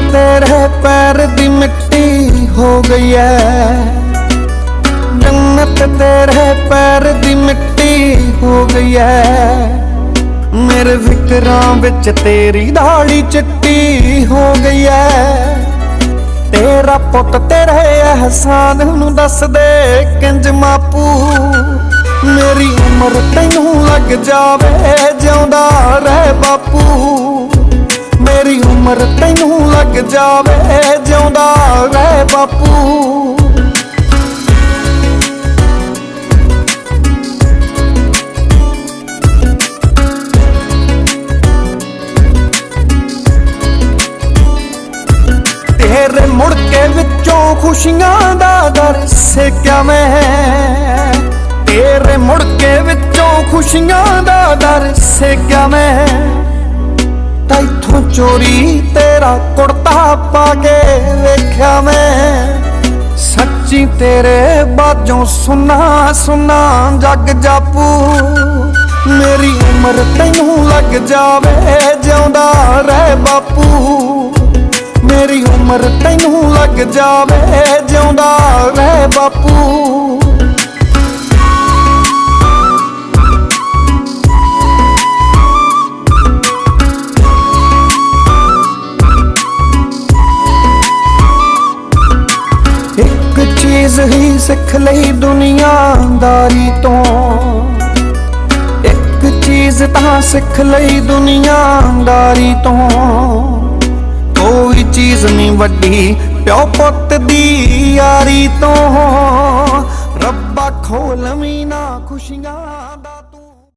ਤੇਰੇ ਪੈਰ ਦੀ ਮਿੱਟੀ ਹੋ ਗਈ ਐ। ਜੰਨਤ ਤੇਰੇ ਪੈਰ ਦੀ ਮਿੱਟੀ ਹੋ ਗਈ ਐ। ਮੇਰੇ ਫਿਕਰਾਂ ਵਿੱਚ ਤੇਰੀ ਦਾੜੀ ਚਿੱਟੀ ਹੋ ਗਈ ਐ। ਤੇਰਾ ਪੁੱਤ ਤੇਰੇ ਅਹਿਸਾਨ ਨੂੰ ਦੱਸ ਦੇ ਕਿੰਜ ਮਾਪੂ। ਮੇਰੀ ਉਮਰ ਤੈਨੂੰ ਲੱਗ ਜਾਵੇ, ਜਿਉਂਦਾ ਰਹਿ ਬਾਪੂ। ਮੇਰੀ ਉਮਰ ਤੈਨੂੰ ਲੱਗ ਜਾਵੇ, ਜਿਉਂਦਾ ਰਹਿ ਬਾਪੂ। ਤੇਰੇ ਮੁੜ ਕੇ ਵਿੱਚੋਂ ਖੁਸ਼ੀਆਂ ਦਾ ਦਰ ਸੇਕਿਆ ਮੈਂ। ਤੇਰੇ ਮੁੜ ਕੇ ਵਿੱਚੋਂ ਖੁਸ਼ੀਆਂ ਦਾ ਦਰ ਸੇਕਿਆ ਮੈਂ। ਚੋਰੀ ਤੇਰਾ ਕੁੜਤਾ ਪਾ ਕੇ ਵੇਖਿਆ ਮੈਂ। ਸੱਚੀ ਤੇਰੇ ਬਾਝੋਂ ਸੁਨਾ ਸੁਨਾ ਜੱਗ ਜਾਪੂ। ਮੇਰੀ ਉਮਰ ਤੈਨੂੰ ਲੱਗ ਜਾਵੇ, ਜਿਉਂਦਾ ਰਹਿ ਬਾਪੂ। ਮੇਰੀ ਉਮਰ ਤੈਨੂੰ ਲੱਗ ਜਾਵੇ, ਜਿਉਂਦਾ ਰਹਿ ਬਾਪੂ। ਇੱਕ ਚੀਜ਼ ਹੀ ਸਿੱਖ ਲਈ ਦੁਨੀਆਦਾਰੀ ਤੋਂ। ਇੱਕ ਚੀਜ਼ ਤਾਂ ਸਿੱਖ ਲਈ ਦੁਨੀਆਦਾਰੀ ਤੋਂ। ਕੋਈ ਚੀਜ਼ ਨਹੀਂ ਵੱਡੀ ਪਿਓ ਪੁੱਤ ਦੀ ਯਾਰੀ ਤੋਂ। ਰੱਬਾ ਖੋਲਵੀਂ